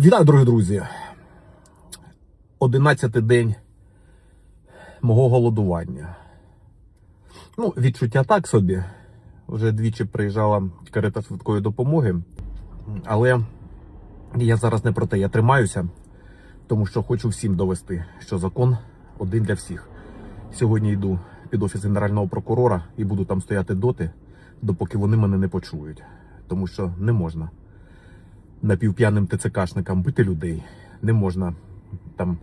Вітаю, дорогі друзі. Одинадцятий день мого голодування. Ну, відчуття так собі. Вже двічі приїжджала карета швидкої допомоги. Але я зараз не про те, я тримаюся, тому що хочу всім довести, що закон один для всіх. Сьогодні йду під офіс генерального прокурора і буду там стояти доти, допоки вони мене не почують. Тому що не можна напівп'яним ТЦКшникам бити людей. Не можна там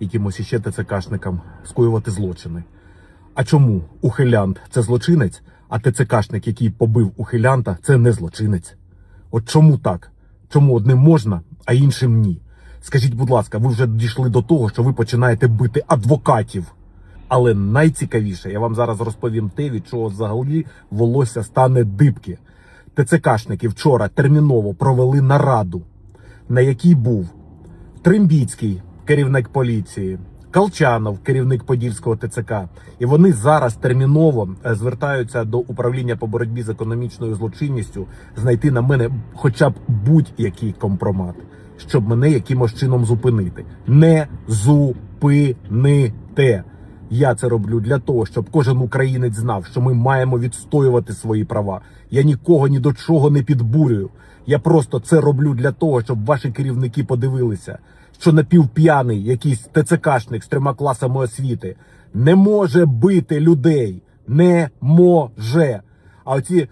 якимось іще ТЦКшникам скоювати злочини. А чому ухилянт це злочинець, а ТЦКшник, який побив ухилянта, це не злочинець? От чому так? Чому одним можна, а іншим ні? Скажіть, будь ласка, ви вже дійшли до того, що ви починаєте бити адвокатів. Але найцікавіше, я вам зараз розповім те, від чого взагалі волосся стане дибки. ТЦКшники вчора терміново провели нараду, на якій був Тримбіцький, керівник поліції, Калчанов, керівник Подільського ТЦК. І вони зараз терміново е, звертаються до управління по боротьбі з економічною злочинністю знайти на мене хоча б будь-який компромат, щоб мене якимось чином зупинити. Не зупините. Я це роблю для того, щоб кожен українець знав, що ми маємо відстоювати свої права. Я нікого ні до чого не підбурюю. Я просто це роблю для того, щоб ваші керівники подивилися, що напівп'яний якийсь ТЦКшник з трьома класами освіти не може бити людей. Не може. А оці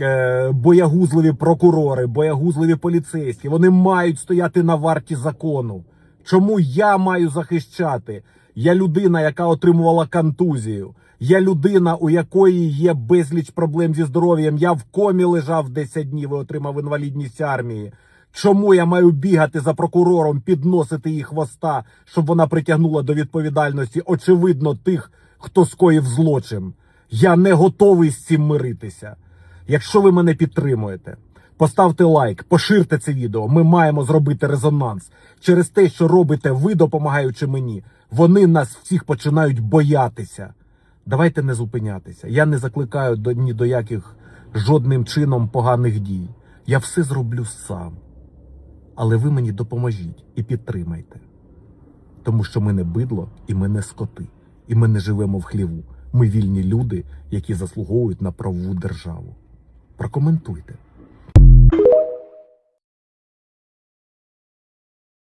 е, боягузливі прокурори, боягузливі поліцейські, вони мають стояти на варті закону. Чому я маю захищати? Я людина, яка отримувала контузію. Я людина, у якої є безліч проблем зі здоров'ям. Я в комі лежав 10 днів і отримав інвалідність армії. Чому я маю бігати за прокурором, підносити її хвоста, щоб вона притягнула до відповідальності, очевидно, тих, хто скоїв злочин? Я не готовий з цим миритися. Якщо ви мене підтримуєте, поставте лайк, поширте це відео. Ми маємо зробити резонанс. Через те, що робите ви, допомагаючи мені, вони нас всіх починають боятися. Давайте не зупинятися. Я не закликаю до ні до яких жодним чином поганих дій. Я все зроблю сам. Але ви мені допоможіть і підтримайте. Тому що ми не бидло і ми не скоти, і ми не живемо в хліву. Ми вільні люди, які заслуговують на правову державу. Прокоментуйте.